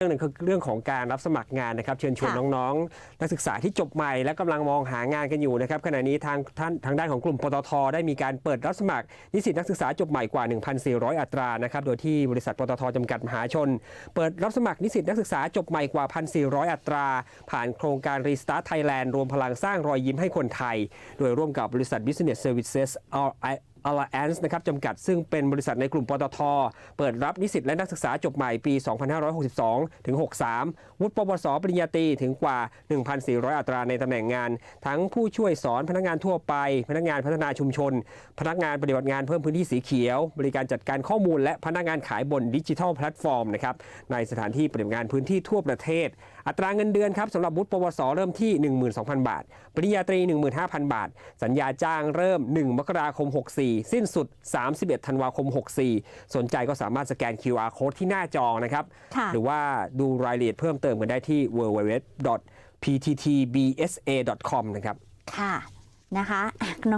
เรื่องหนึงคือเรื่องของการรับสมัครงานนะครับ เชิญชวนค่ะน้องๆ นักศึกษาที่จบใหม่และกำลังมองหางานกันอยู่นะครับขณะนี้ทางท่านทางด้านของกลุ่มปตท ได้มีการเปิดรับสมัคร นิสิตนักศึกษาจบใหม่กว่า 1,400 อัตรานะครับโดยที่บริษัทปตทจำกัดมหาชน เปิดรับสมัครนิสิตนักศึกษาจบใหม่กว่า 1,400 อัตรา ผ่านโครงการ Restart Thailand รวมพลังสร้างรอยยิ้มให้คนไทย โดยร่วมกับบริษัท Business Services Alliance นะครับจำกัดซึ่งเป็นบริษัทในกลุ่มปตท เปิดรับนิสิตและนักศึกษาจบใหม่ปี 2562 ถึง 63 วุฒิปวส ปริญญาตรีถึงกว่า 1,400 อัตราในตำแหน่งงาน ทั้งผู้ช่วยสอนพนักงานทั่วไป พนักงานพัฒนาชุมชน พนักงานปฏิบัติงานเพิ่มพื้นที่สีเขียว บริการจัดการข้อมูล และพนักงานขายบนดิจิทัลแพลตฟอร์มนะครับในสถานที่ปฏิบัติงานพื้นที่ทั่วประเทศ อัตราเงินเดือนครับสำหรับวุฒิปวส เริ่มที่ 12,000 บาท ปริญญาตรี 15,000 บาท สัญญาจ้างเริ่ม 1 มกราคม 64สิ้นสุด 31 ธันวาคม 64 สนใจก็สามารถสแกน QR code ที่หน้าจอนะครับค่ะหรือว่าดูรายละเอียดเพิ่มเติมกันได้ที่ www.pttbsa.com นะครับ ค่ะนะคะอะ